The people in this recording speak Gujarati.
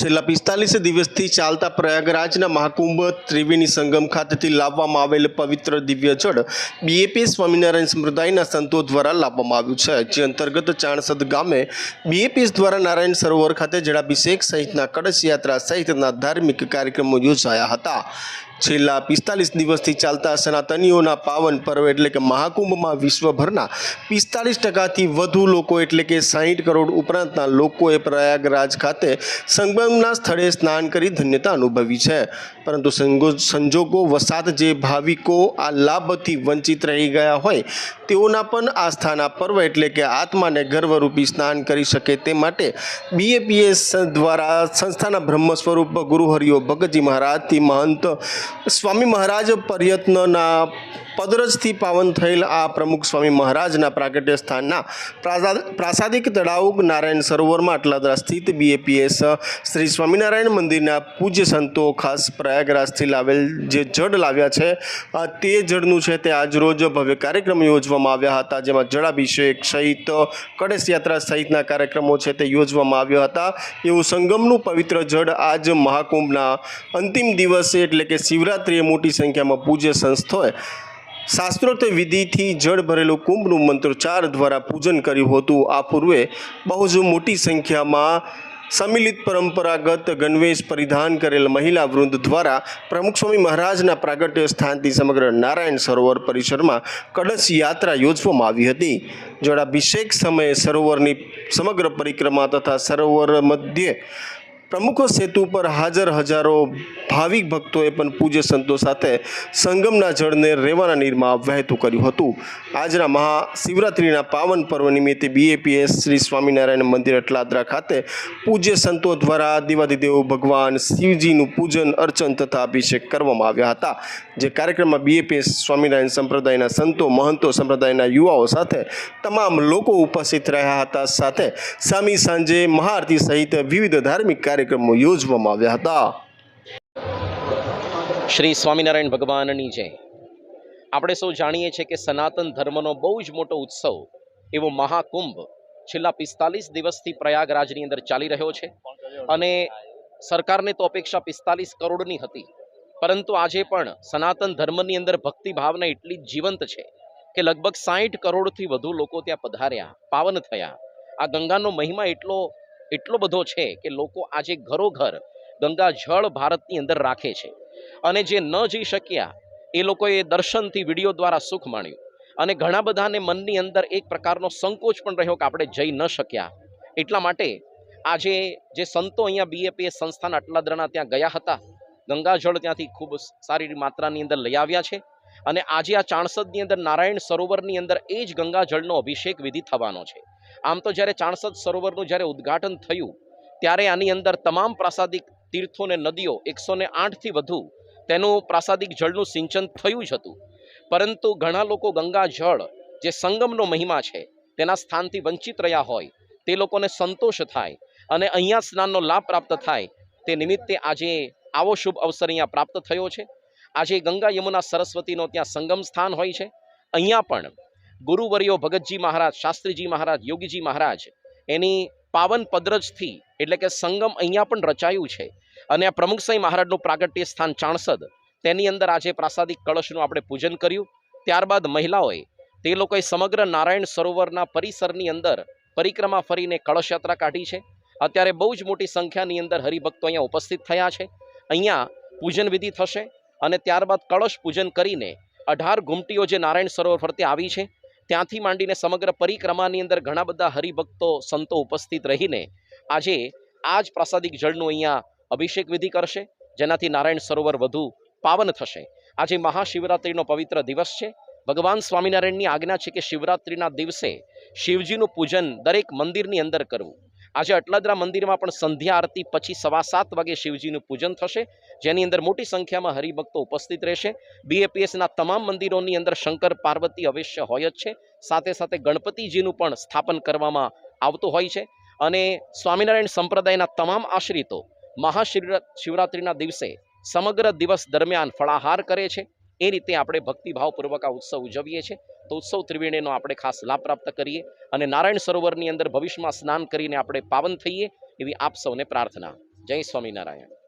છેલ્લા પિસ્તાલીસ દિવસથી ચાલતા પ્રયાગરાજના મહાકુંભ ત્રિવેણી સંગમ ખાતેથી લાવવામાં આવેલ પવિત્ર દિવ્ય જળ બીએપી સ્વામિનારાયણ સંપ્રદાયના સંતો દ્વારા લાવવામાં આવ્યું છે, જે અંતર્ગત ચાણસદ ગામે બીએપીએસ દ્વારા નારાયણ સરોવર ખાતે જળાભિષેક સહિતના કળશ યાત્રા સહિતના ધાર્મિક કાર્યક્રમો યોજાયા હતા. છેલ્લા પિસ્તાલીસ દિવસથી ચાલતા સનાતનીઓના પાવન પર્વ એટલે કે મહાકુંભમાં વિશ્વભરના પિસ્તાલીસ ટકાથી વધુ લોકો એટલે કે સાહીઠ કરોડ ઉપરાંતના લોકોએ પ્રયાગરાજ ખાતે સંગમના સ્થળે સ્નાન કરી ધન્યતા અનુભવી છે. પરંતુ સંજોગો વસાત જે ભાવિકો આ લાભથી વંચિત રહી ગયા હોય, તેઓના પણ આસ્થાના પર્વ એટલે કે આત્માને ગર્વરૂપી સ્નાન કરી શકે તે માટે બીએપીએસ દ્વારા સંસ્થાના બ્રહ્મ સ્વરૂપ ગુરુ હરિયો ભગતજી મહારાજથી મહંત સ્વામી મહારાજ પ્રયત્નના પદરજથી પાવન થયેલ આ પ્રમુખ સ્વામી મહારાજના પ્રાગટ્ય સ્થાનના પ્રાસા- પ્રાસાદિક તળાવ નારાયણ સરોવરમાં અટલાદરા સ્થિત બીએપીએસ શ્રી સ્વામિનારાયણ મંદિરના પૂજ્ય સંતો ખાસ પ્રયાગરાજથી લાવેલ જે જળ લાવ્યા છે તે જળનું છે તે આજરોજ ભવ્ય કાર્યક્રમ યોજવામાં આવ્યા હતા, જેમાં જળાભિષેક સહિત, કળશ યાત્રા સહિતના કાર્યક્રમો છે તે યોજવામાં આવ્યા હતા. એવું સંગમનું પવિત્ર જળ આજ મહાકુંભના અંતિમ દિવસે એટલે કે શિવરાત્રિએ મોટી સંખ્યામાં પૂજ્ય સંસ્થોએ શાસ્ત્રોક્ત વિધિથી જળ ભરેલું કુંભનું મંત્રોચ્ચાર દ્વારા પૂજન કર્યું હતું. આ પૂર્વે બહુ જ મોટી સંખ્યામાં સંમિલિત પરંપરાગત ગણવેશ પરિધાન કરેલ મહિલા વૃંદ દ્વારા પ્રમુખ સ્વામી મહારાજના પ્રાગટ્ય સ્થાનથી સમગ્ર નારાયણ સરોવર પરિસરમાં કળશ યાત્રા યોજવામાં આવી હતી. જળાભિષેક સમયે સરોવરની સમગ્ર પરિક્રમા તથા સરોવર મધ્યે પ્રમુખ સેતુ પર હાજર હજારો ભાવિક ભક્તોએ પણ પૂજ્ય સંતો સાથે સંગમના જળને રેવાના નીરમાં વહેતું કર્યું હતું. આજના મહાશિવરાત્રિના પાવન પર્વ નિમિત્તે બીએપીએસ શ્રી સ્વામિનારાયણ મંદિર અટલાદરા ખાતે પૂજ્ય સંતો દ્વારા દિવાદિદેવ ભગવાન શિવજીનું પૂજન, અર્ચન તથા અભિષેક કરવામાં આવ્યા હતા. જે કાર્યક્રમમાં બીએપીએસ સ્વામિનારાયણ સંપ્રદાયના સંતો, મહંતો સંપ્રદાયના યુવાઓ સાથે તમામ લોકો ઉપસ્થિત રહ્યા હતા. સાથે સામી સાંજે મહાઆરતી સહિત વિવિધ ધાર્મિક કાર્યક્રમો યોજવામાં આવ્યા હતા. શ્રી સ્વામિનારાયણ ભગવાનની જય. આપણે સૌ જાણીએ છીએ કે સનાતન ધર્મનો બહુ જ મોટો ઉત્સવ એવો મહાકુંભ છેલ્લા પિસ્તાલીસ દિવસથી પ્રયાગરાજની અંદર ચાલી રહ્યો છે. અને સરકારને તો અપેક્ષા પિસ્તાલીસ કરોડની હતી. પરંતુ આજે પણ સનાતન ધર્મની અંદર ભક્તિ ભાવના એટલી જીવંત છે કે લગભગ સાહીઠ કરોડથી વધુ લોકો ત્યાં પધાર્યા, પાવન થયા. આ ગંગાનો મહિમા એટલો એટલો બધો છે કે લોકો આજે ઘરોઘર ગંગા જળ ભારતની અંદર રાખે છે. અને જે ન જઈ શક્યા, એ લોકોએ દર્શનથી વીડિયો દ્વારા સુખ માણ્યું. અને ઘણા બધાને મનની અંદર એક પ્રકારનો સંકોચ પણ રહ્યો કે આપણે જઈ ન શક્યા. એટલા માટે આજે જે સંતો અહીંયા બીએપીએ સંસ્થાના અટલાદરાના ત્યાં ગયા હતા ગંગાજળ ત્યાંથી ખૂબ સારી માત્રાની અંદર લઈ આવ્યા છે. અને આજે આ ચાણસદની અંદર નારાયણ સરોવરની અંદર એ જ ગંગાજળનો અભિષેક વિધિ થવાનો છે. આમ તો જ્યારે ચાણસદ સરોવરનું જ્યારે ઉદ્ઘાટન થયું, ત્યારે આની અંદર તમામ પ્રાસાદિક તીર્થો ને નદીઓ એકસો ને આઠથી વધુ તેનું પ્રાસાદિક જળનું સિંચન થયું જ હતું. પરંતુ ઘણા લોકો ગંગા જળ જે સંગમનો મહિમા છે, તેના સ્થાનથી વંચિત રહ્યા હોય, તે લોકોને સંતોષ થાય અને અહીંયા સ્નાનનો લાભ પ્રાપ્ત થાય, તે નિમિત્તે આજે આવો શુભ અવસર અહીંયા પ્રાપ્ત થયો છે. આજે ગંગા યમુના સરસ્વતીનો ત્યાં સંગમ સ્થાન હોય છે, અહીંયા પણ ગુરુવર્યો ભગતજી મહારાજ, શાસ્ત્રીજી મહારાજ, યોગીજી મહારાજ એની પાવન પદ્રજથી એટલે કે સંગમ અહીંયા પણ રચાયું છે. અને આ પ્રમુખ સાંઈ મહારાજનું પ્રાગટ્ય સ્થાન ચાણસદ, તેની અંદર આજે પ્રાસાદિક કળશનું આપણે પૂજન કર્યું. ત્યારબાદ મહિલાઓએ તે લોકોએ સમગ્ર નારાયણ સરોવરના પરિસરની અંદર પરિક્રમા ફરીને કળશ યાત્રા કાઢી છે. અત્યારે બહુ જ મોટી સંખ્યાની અંદર હરિભક્તો અહીંયા ઉપસ્થિત થયા છે. અહીંયા પૂજન વિધિ થશે. અને ત્યારબાદ કળશ પૂજન કરીને અઢાર ઘૂમટીઓ જે નારાયણ સરોવર ફરતે આવી છે, ત્યાંથી માંડીને સમગ્ર પરિક્રમાની અંદર ઘણા બધા હરિભક્તો, સંતો ઉપસ્થિત રહીને આજે આ જ પ્રાસાદિક જળનું અહીંયા અભિષેક વિધિ કરશે, જેનાથી નારાયણ સરોવર વધુ પાવન થશે. આજે મહાશિવરાત્રિનો પવિત્ર દિવસ છે. ભગવાન સ્વામિનારાયણની આજ્ઞા છે કે શિવરાત્રિના દિવસે શિવજીનું પૂજન દરેક મંદિરની અંદર કરવું. આજે અટલાદરા મંદિરમાં પણ સંધ્યા આરતી પછી સવા સાત વાગે શિવજીનું પૂજન થશે. જેની અંદર મોટી સંખ્યામાં હરિભક્તો ઉપસ્થિત રહેશે. બીએપીએસના તમામ મંદિરોની અંદર શંકર, પાર્વતી અવશ્ય હોય જ છે. સાથે સાથે ગણપતિજીનું પણ સ્થાપન કરવામાં આવતું હોય છે. અને સ્વામિનારાયણ સંપ્રદાયના તમામ આશ્રિતો મહાશિવરા શિવરાત્રિના દિવસે સમગ્ર દિવસ દરમિયાન ફળાહાર કરે છે. એ રીતે આપણે ભક્તિભાવપૂર્વક આ ઉત્સવ ઉજવીએ છીએ. તો ઉત્સવ ત્રિવેણીનો આપણે ખાસ લાભ પ્રાપ્ત કરીએ અને નારાયણ સરોવરની અંદર ભવિષ્યમાં સ્નાન કરીને આપણે પાવન થઈએ એવી આપ સૌને પ્રાર્થના. જય સ્વામિનારાયણ.